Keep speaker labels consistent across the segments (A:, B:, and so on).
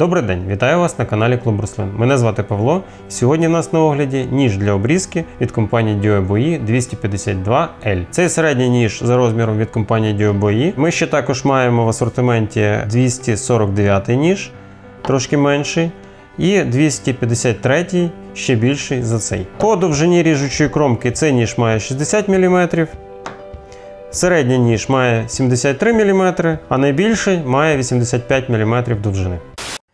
A: Добрий день, вітаю вас на каналі Клуб Рослин. Мене звати Павло. Сьогодні у нас на огляді ніж для обрізки від компанії Dioboe 252L. Цей середній ніж за розміром від компанії Dioboe. Ми ще також маємо в асортименті 249 ніж, трошки менший, і 253 ще більший за цей. По довжині ріжучої кромки цей ніж має 60 мм. Середній ніж має 73 мм, а найбільший має 85 мм довжини.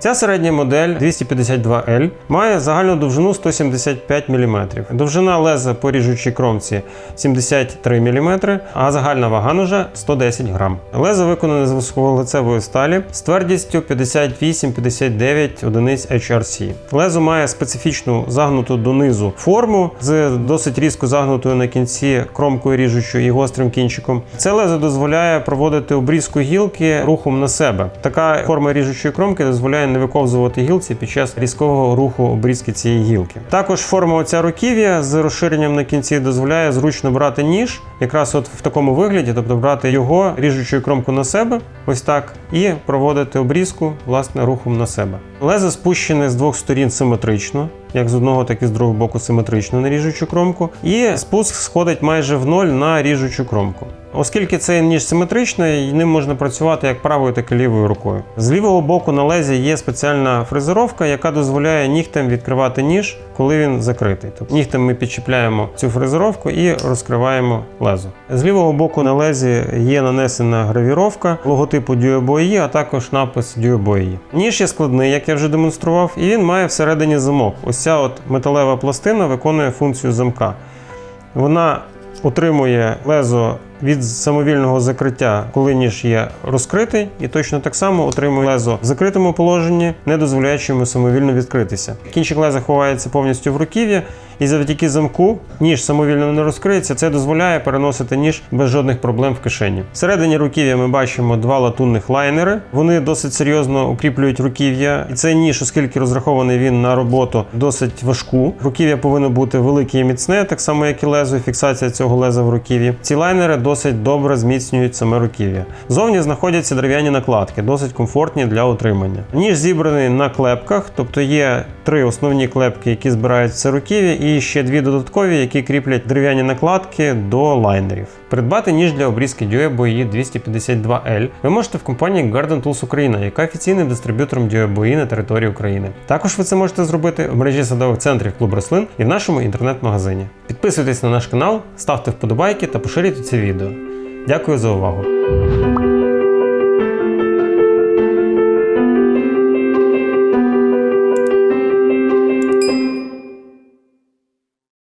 A: Ця середня модель 252L має загальну довжину 175 мм. Довжина леза по ріжучій кромці 73 мм, а загальна вага ножа 110 грам. Лезо виконане з високоволицевої сталі з твердістю 58-59 одиниць HRC. Лезо має специфічну загнуту донизу форму з досить різко загнутою на кінці кромкою ріжучою і гострим кінчиком. Це лезо дозволяє проводити обрізку гілки рухом на себе. Така форма ріжучої кромки дозволяє не виковзувати гілці під час різкого руху обрізки цієї гілки. Також форма оця руків'я з розширенням на кінці дозволяє зручно брати ніж, якраз от в такому вигляді, тобто брати його ріжучою кромку на себе, ось так, і проводити обрізку власне рухом на себе. Лезо спущене з двох сторін симетрично. Як з одного, так і з другого боку симетрично на ріжучу кромку, і спуск сходить майже в ноль на ріжучу кромку. Оскільки цей ніж симетричний, ним можна працювати як правою, так і лівою рукою. З лівого боку на лезі є спеціальна фрезеровка, яка дозволяє нігтем відкривати ніж, коли він закритий. Тобто нігтем ми підчіпляємо цю фрезеровку і розкриваємо лезо. З лівого боку на лезі є нанесена гравіровка логотипу Dioboe, а також напис Dioboe. Ніж є складний, як я вже демонстрував, і він має всередині замок. Ось ця от металева пластина виконує функцію замка. Вона утримує лезо від самовільного закриття, коли ніж є розкритий, і точно так само утримує лезо в закритому положенні, не дозволяючи йому самовільно відкритися. Кінчик леза ховається повністю в руків'я, і завдяки замку ніж самовільно не розкриється. Це дозволяє переносити ніж без жодних проблем в кишені. Всередині руків'я ми бачимо два латунних лайнери. Вони досить серйозно укріплюють руків'я. І цей ніж, оскільки розрахований він на роботу досить важку. Руків'я повинно бути велике і міцне, так само як і лезо, і фіксація цього леза в руків'ї. Ці лайнери досить добре зміцнюють саме руків'я. Зовні знаходяться дерев'яні накладки, досить комфортні для утримання. Ніж зібраний на клепках, тобто є три основні клепки, які збирають це руків'я, і ще дві додаткові, які кріплять дерев'яні накладки до лайнерів. Придбати ніж для обрізки Dioboe 252L ви можете в компанії Garden Tools Україна, яка офіційним дистриб'ютором Dioboe на території України. Також ви це можете зробити в мережі садових центрів Клуб Рослин і в нашому інтернет-магазині. Підписуйтесь на наш канал, ставте вподобайки та поширюйте це відео. Дякую за увагу!